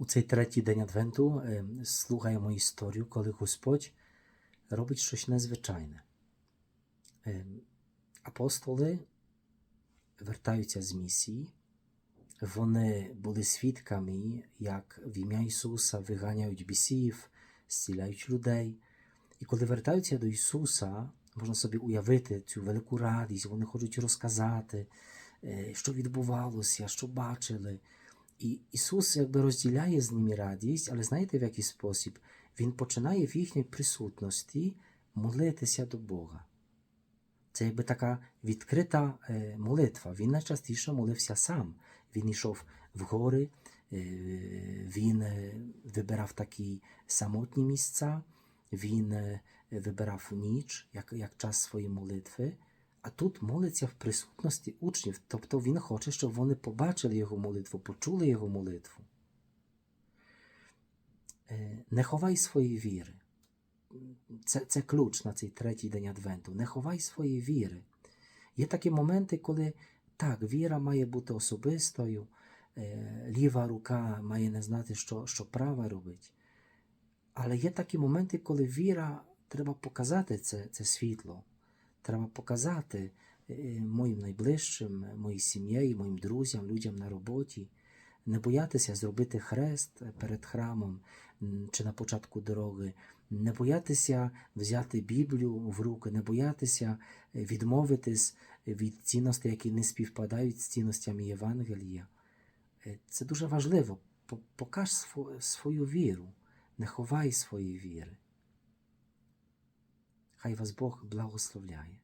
У цей третій день Адвенту слухаємо історію, коли Господь робить щось незвичайне. Апостоли вертаються з місії, вони були свідками, як в ім'я Ісуса виганяють бісів, зціляють людей. І коли вертаються до Ісуса, можна собі уявити цю велику радість, вони хочуть розказати, що відбувалося, що бачили. І Ісус якби розділяє з ними радість, але знаєте в який спосіб? Він починає в їхній присутності молитися до Бога. Це якби така відкрита е, молитва. Він найчастіше молився сам. Він йшов в гори, е, він е, вибирав такі самотні місця, він вибирав ніч як, як час своєї молитви. А тут молиться в присутності учнів, тобто він хоче, щоб вони побачили його молитву, почули його молитву. Е, Не ховай своєї віри. Це, це ключ на цей третій день Адвенту. Не ховай своєї віри. Є такі моменти, коли так, віра має бути особистою, е, ліва рука має не знати, що, що права робить. Але є такі моменти, коли віра треба показати це, це світло. Треба показати е, моїм найближчим, моїй сім'ї, моїм друзям, людям на роботі. Не боятися зробити хрест перед храмом чи на початку дороги, не боятися взяти Біблію в руки, не боятися е, відмовитись від цінностей, які не співпадають з цінностями Євангелія. Е, Це дуже важливо. По- Покаж свою віру, не ховай своєї віри. Хай вас Бог благословляє.